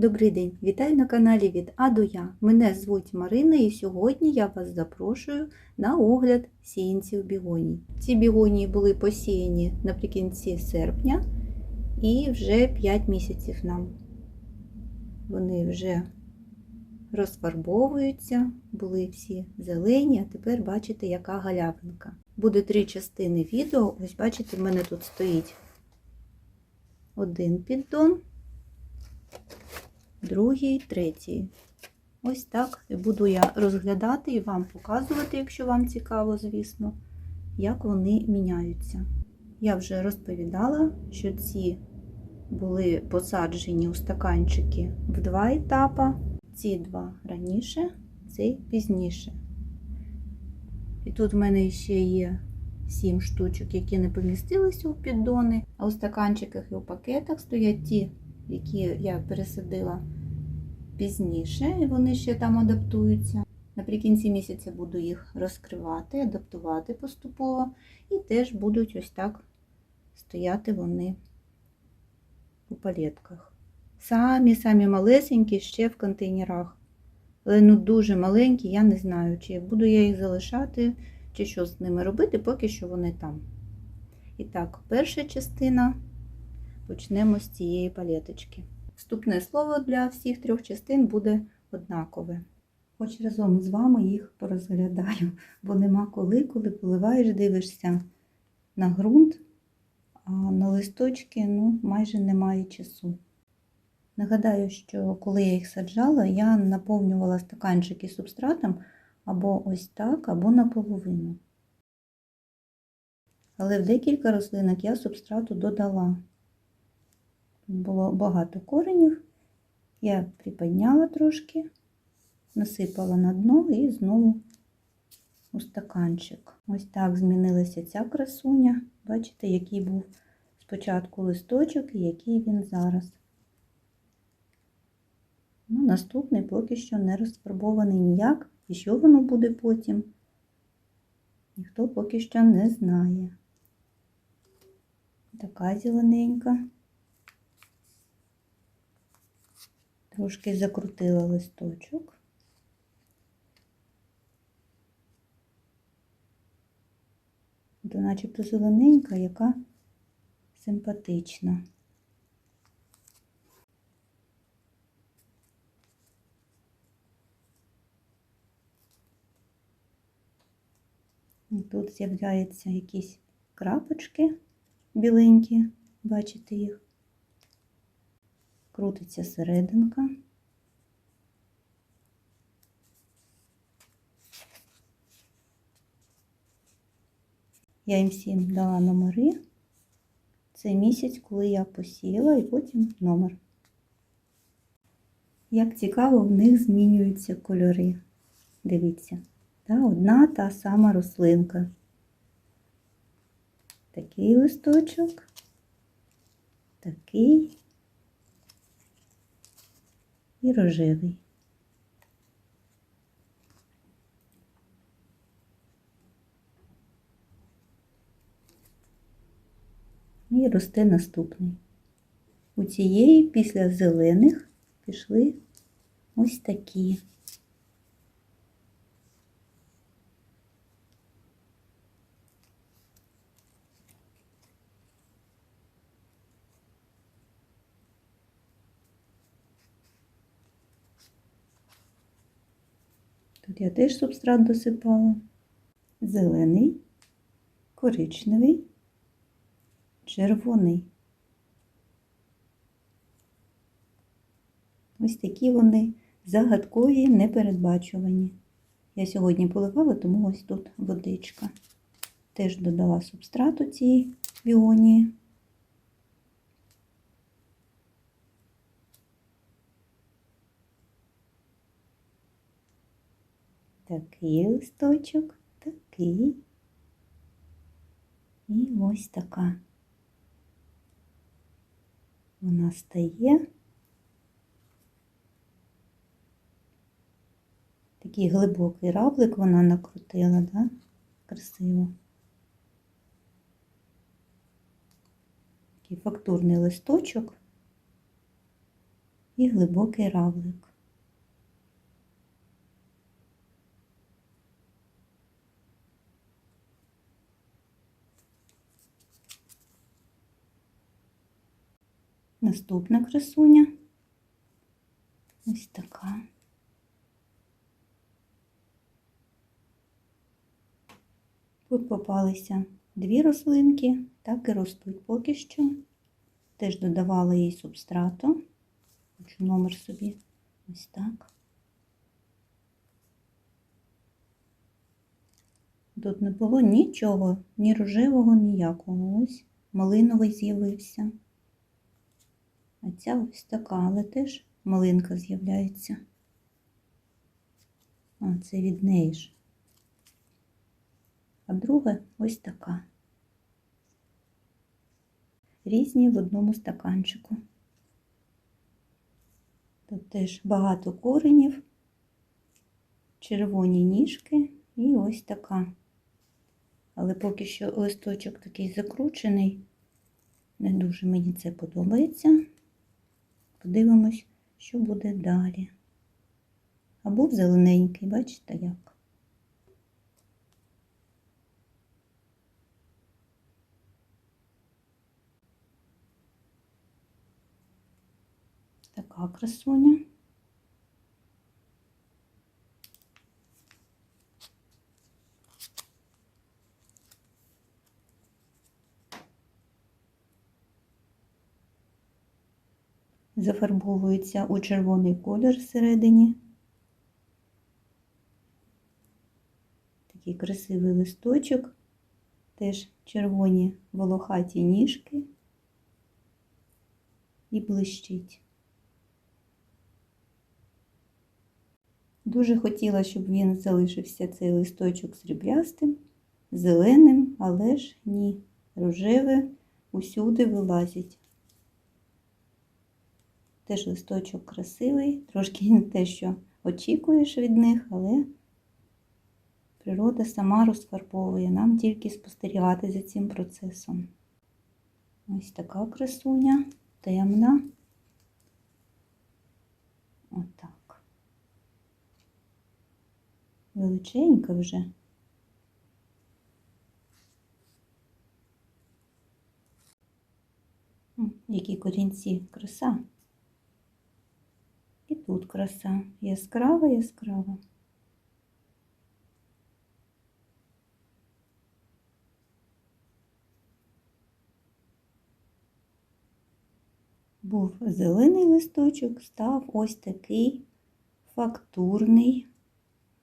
Добрий день! Вітаю на каналі від А до Я. Мене звуть Марина і сьогодні я вас запрошую на огляд сіянців бігоній. Ці бігонії були посіяні наприкінці серпня і вже 5 місяців нам. Вони вже розфарбовуються, були всі зелені, а тепер бачите, яка галявинка. Буде три частини відео. Ось бачите, в мене тут стоїть один піддон другий, третій. Ось так буду я розглядати і вам показувати, якщо вам цікаво, звісно, як вони міняються. Я вже розповідала, що ці були посаджені у стаканчики в два етапи. Ці два раніше, цей пізніше. І тут в мене ще є 7 штучок, які не помістилися у піддони, а у стаканчиках і у пакетах стоять ті які я пересадила пізніше, і вони ще там адаптуються. Наприкінці місяця буду їх розкривати, адаптувати поступово, і теж будуть ось так стояти вони у палетках. Самі-самі малесенькі ще в контейнерах. Але ну дуже маленькі, я не знаю, чи буду я їх залишати, чи що з ними робити, поки що вони там. І так, перша частина почнемо з цієї палеточки. Вступне слово для всіх трьох частин буде однакове. Хоч разом з вами їх порозглядаю, бо нема коли, коли поливаєш, дивишся на ґрунт, а на листочки ну, майже немає часу. Нагадаю, що коли я їх саджала, я наповнювала стаканчики субстратом або ось так, або наполовину. Але в декілька рослинок я субстрату додала було багато коренів. Я приподняла трошки, насипала на дно і знову у стаканчик. Ось так змінилася ця красуня. Бачите, який був спочатку листочок і який він зараз. Ну, Наступний поки що не розфарбований ніяк, і що воно буде потім, ніхто поки що не знає. Така зелененька. Трошки закрутила листочок. То начебто зелененька, яка симпатична. Тут з'являються якісь крапочки біленькі, бачите їх крутиться серединка. Я їм всім дала номери. Це місяць, коли я посіяла, і потім номер. Як цікаво, в них змінюються кольори. Дивіться, та, одна та сама рослинка. Такий листочок, такий і рожевий. І росте наступний. У цієї після зелених пішли ось такі. Тут я теж субстрат досипала. Зелений, коричневий, червоний. Ось такі вони загадкові, непередбачувані. Я сьогодні поливала, тому ось тут водичка. Теж додала субстрату цій біонії. Такий листочок, такий. І ось така. Вона стає. Такий глибокий равлик вона накрутила, да? Красиво. Такий фактурний листочок. і глибокий равлик. Наступна красуня. Ось така. Тут попалися дві рослинки, так і ростуть поки що. Теж додавала їй субстрату. Хочу номер собі. Ось так. Тут не було нічого, ні рожевого, ніякого. Ось малиновий з'явився. А ця ось така, але теж малинка з'являється. А, це від неї ж. А друга ось така. Різні в одному стаканчику. Тут теж багато коренів, червоні ніжки і ось така. Але поки що листочок такий закручений, не дуже мені це подобається. Подивимось, що буде далі. А був зелененький, бачите як? Така красуня. Зафарбовується у червоний колір всередині. Такий красивий листочок, теж червоні волохаті ніжки і блищить. Дуже хотіла, щоб він залишився цей листочок сріблястим, зеленим, але ж ні, рожеве усюди вилазить. Теж листочок красивий, трошки не те, що очікуєш від них, але природа сама розфарбовує, нам тільки спостерігати за цим процесом. Ось така красуня, темна. Отак. Величенька вже. Які корінці, краса. Тут краса. Яскрава, яскрава. Був зелений листочок, став ось такий фактурний,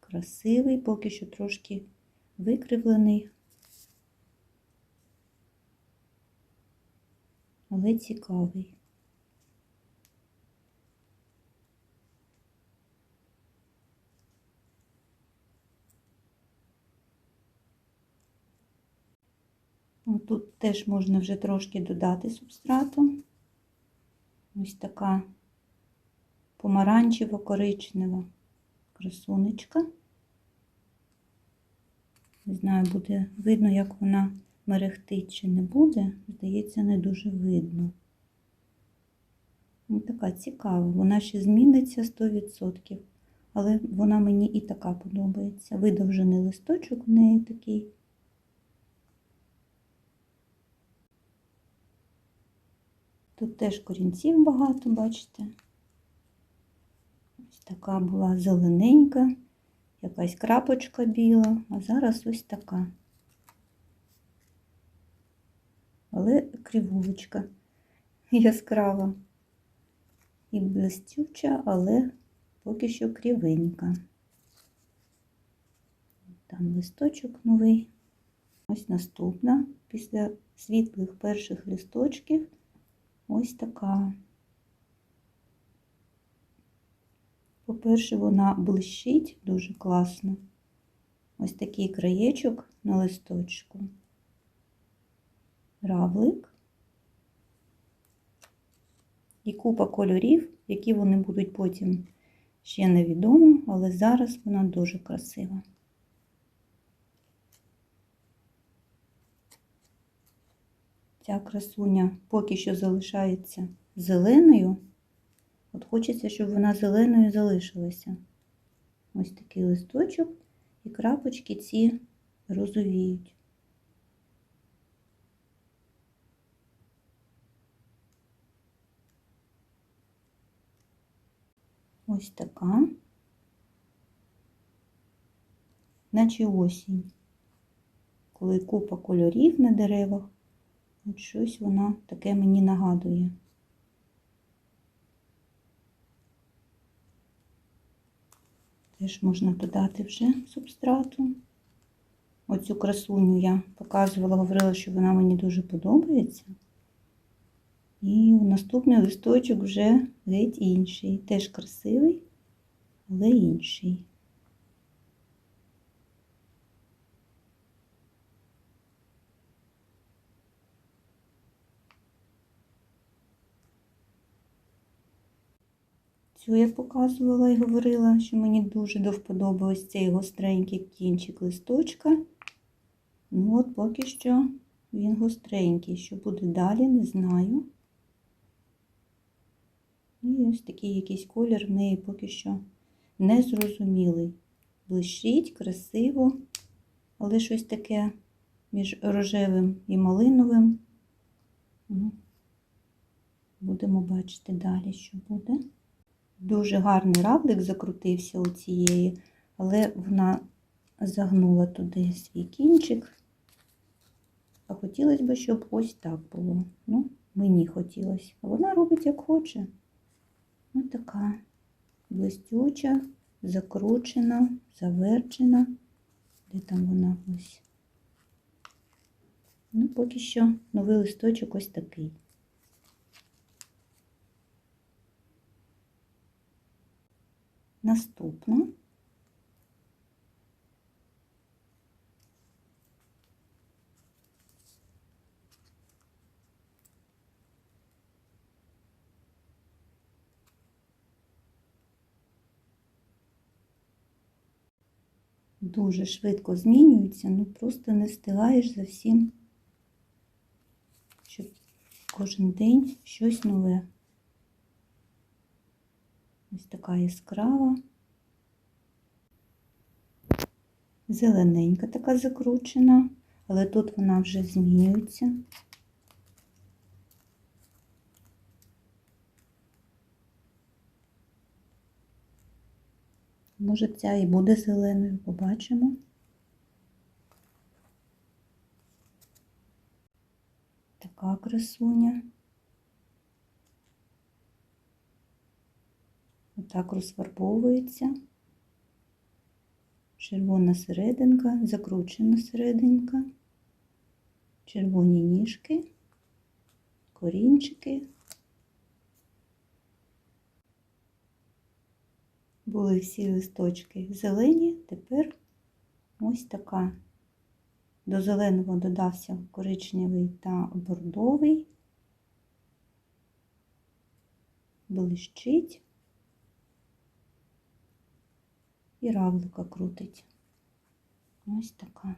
красивий, поки що трошки викривлений, але цікавий. Тут теж можна вже трошки додати субстрату. Ось така помаранчево-коричнева красунечка. Не знаю, буде видно, як вона мерехтить чи не буде. Здається, не дуже видно. Ось така цікава, вона ще зміниться 100%. Але вона мені і така подобається. Видовжений листочок в неї такий. Тут теж корінців багато, бачите. Ось така була зелененька, якась крапочка біла, а зараз ось така. Але кривулечка яскрава і блистюча, але поки що кривенька. Там листочок новий. Ось наступна, після світлих перших листочків. Ось така. По-перше, вона блищить дуже класно. Ось такий краєчок на листочку. Равлик. І купа кольорів, які вони будуть потім ще невідомо, але зараз вона дуже красива. Ця красуня поки що залишається зеленою. От хочеться, щоб вона зеленою залишилася. Ось такий листочок, і крапочки ці розовіють. Ось така, наче осінь, коли купа кольорів на деревах, от щось вона таке мені нагадує. Теж можна додати вже субстрату. Оцю красуню я показувала, говорила, що вона мені дуже подобається. І наступний листочок вже геть інший. Теж красивий, але інший. Цю я показувала і говорила, що мені дуже до ось цей гостренький кінчик листочка. Ну от поки що він гостренький. Що буде далі, не знаю. І ось такий якийсь колір в неї поки що незрозумілий. Блищить, красиво, але щось таке між рожевим і малиновим. Ну, Будемо бачити далі, що буде. Дуже гарний равлик закрутився у цієї, але вона загнула туди свій кінчик. А хотілося б, щоб ось так було. Ну, мені хотілося. А вона робить як хоче. Ось така блистюча, закручена, заверчена. Де там вона ось? Ну, поки що новий листочок ось такий. Наступна. Дуже швидко змінюються, ну просто не встигаєш за всім, щоб кожен день щось нове. Ось така яскрава, зелененька така закручена, але тут вона вже змінюється. Може, ця і буде зеленою, побачимо. Така красуня. Отак розфарбовується. Червона серединка, закручена серединка, червоні ніжки, корінчики. Були всі листочки зелені, тепер ось така. До зеленого додався коричневий та бордовий, блищить. І равлика крутить. Ось така.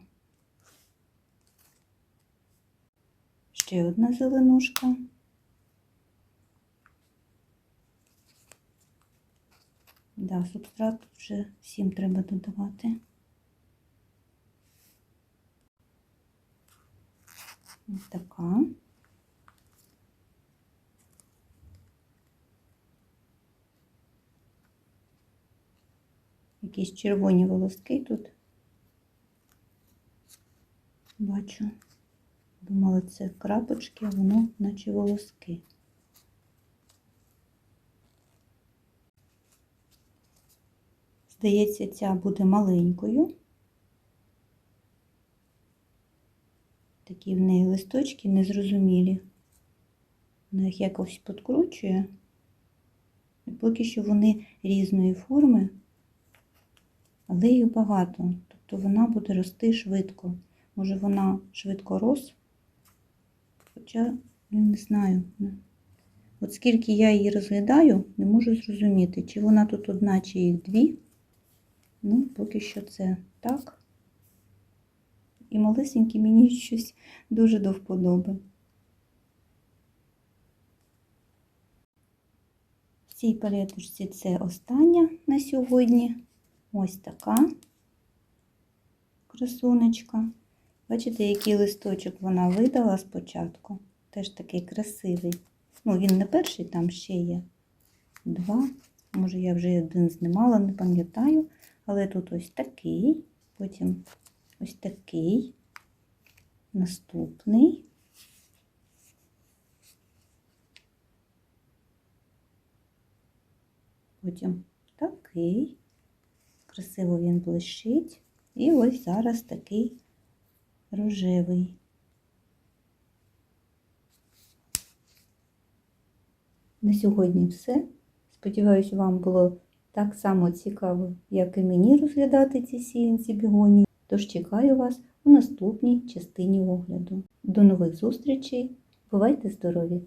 Ще одна зеленушка. Да, субстрат вже всім треба додавати. Ось така. Якісь червоні волоски тут. Бачу. Думала, це крапочки, а воно наче волоски. Здається, ця буде маленькою. Такі в неї листочки незрозумілі. Вона їх якось підкручує. І поки що вони різної форми але їх багато, тобто вона буде рости швидко. Може вона швидко рос, хоча ну, не знаю. От скільки я її розглядаю, не можу зрозуміти, чи вона тут одна, чи їх дві. Ну, поки що це так. І малесенькі мені щось дуже до вподоби. цій палеточці це остання на сьогодні. Ось така красунечка. Бачите, який листочок вона видала спочатку. Теж такий красивий. Ну, він не перший, там ще є два. Може, я вже один знімала, не пам'ятаю. Але тут ось такий, потім ось такий, наступний. Потім такий. Красиво він блищить. І ось зараз такий рожевий. На сьогодні все. Сподіваюсь, вам було так само цікаво, як і мені розглядати ці сіянці бігонії. Тож чекаю вас у наступній частині огляду. До нових зустрічей! Бувайте здорові!